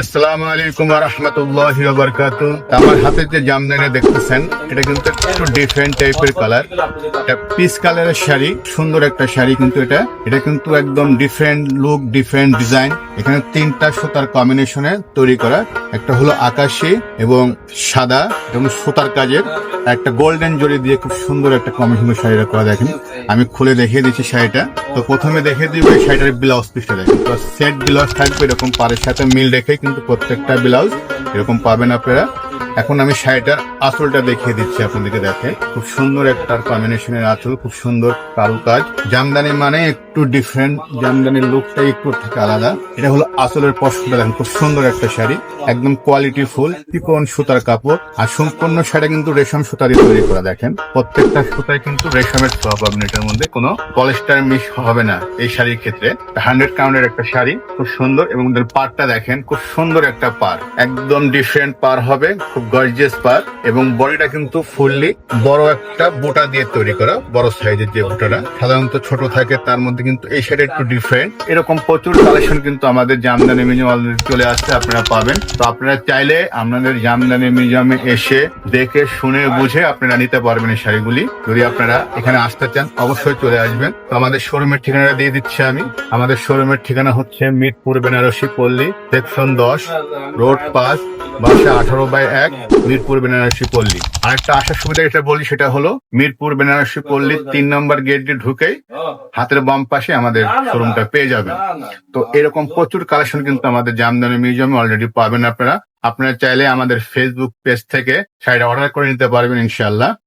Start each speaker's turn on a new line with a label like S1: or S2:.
S1: আসসালামু আলাইকুম রহমতুল্লাহ বরকাত। আমার হাতে যে জামদানি দেখতেছেন, এটা কিন্তু একটু ডিফারেন্ট টাইপের কালার এটা পিস কালারের শাড়ি, সুন্দর একটা শাড়ি কিন্তু এটা। এটা কিন্তু একদম ডিফারেন্ট লুক ডিফারেন্ট ডিজাইন এখানে তিনটা সুতার কম্বিনেশনে তৈরি করা। একটা হলো আকাশি এবং সাদা এবং সুতার কাজের। একটা গোল্ডেন জড়ি দিয়ে খুব সুন্দর একটা কম্বিনেশন শাড়িটা করা দেখেন। আমি খুলে দেখিয়ে দিচ্ছি শাড়িটা। তো প্রথমে দেখে দিব এই শাড়িটার ব্লাউজ পিসটা দেখেন। তো সেট ব্লাউজ থাকবে এরকম পাড়ের সাথে মিল রেখে কিন্তু প্রত্যেকটা ব্লাউজ এরকম পাবেন আপনারা। এখন আমি শাড়িটার আঁচলটা দেখিয়ে দিচ্ছি আপনাদেরকে দেখে খুব সুন্দর একটা কম্বিনেশনের আঁচল, খুব সুন্দর কারু কাজ জামদানি মানে একটু ডিফারেন্ট জামদানির লুকটাই একটু থেকে আলাদা। এটা হলো আসলের পশমটা দেখেন খুব সুন্দর একটা শাড়ি, একদম কোয়ালিটি ফুল চিকন সুতার কাপড়, আর সম্পূর্ণ শাড়ি কিন্তু রেশম সুতারই তৈরি করা, দেখেন। প্রত্যেকটা সুতায় কিন্তু রেশমের ছোঁয়া পাবেন এটার মধ্যে, কোনো পলিস্টার মিস হবে না এই শাড়ির ক্ষেত্রে। হান্ড্রেড কাউন্টের একটা শাড়ি, খুব সুন্দর, এবং পাড়টা দেখেন, খুব সুন্দর একটা পার একদম ডিফারেন্ট পার হবে, খুব গর্জিয়াস পার এবং বডিটা কিন্তু ফুললি বড় একটা বোটা দিয়ে তৈরি করা, বড় সাইজের যে বোটাটা। সাধারণত ছোট থাকে, তার মধ্যে কিন্তু এই শাড়ি একটু ডিফারেন্ট এরকম প্রচুর কালেকশন কিন্তু আমাদের জামদানি মিউজিয়াম অলরেডি চলে আসছে, আপনারা পাবেন। তো আপনারা চাইলে আপনাদের জামদানি মিউজিয়ামে এসে দেখে, শুনে, বুঝে আপনারা নিতে পারবেন এই শাড়িগুলি। যদি আপনারা এখানে আসতে চান, অবশ্যই চলে আসবেন। তো আমাদের শোরুমের ঠিকানাটা দিয়ে দিচ্ছি আমি। আমাদের শোরুমের ঠিকানা হচ্ছে মিরপুর, বেনারসি, পল্লী সেকশন দশ রোড পাস বাসা আঠারো বাই এক, মিরপুর, বেনারসি, পল্লী। আরেকটা আসার সুবিধা এটা বলি, সেটা হলো মিরপুর, বেনারসি, পল্লী তিন নম্বর গেট দিয়ে ঢুকেই হাতের বাম পাশে আমাদের শোরুমটা পেয়ে যাবেন। তো এরকম প্রচুর কালেকশন কিন্তু আমাদের জামদানি মিউজিয়ামে অলরেডি পাবেন আপনারা। আপনারা চাইলে আমাদের ফেসবুক পেজ থেকে শাড়িটা অর্ডার করে নিতে পারবেন ইনশাল্লাহ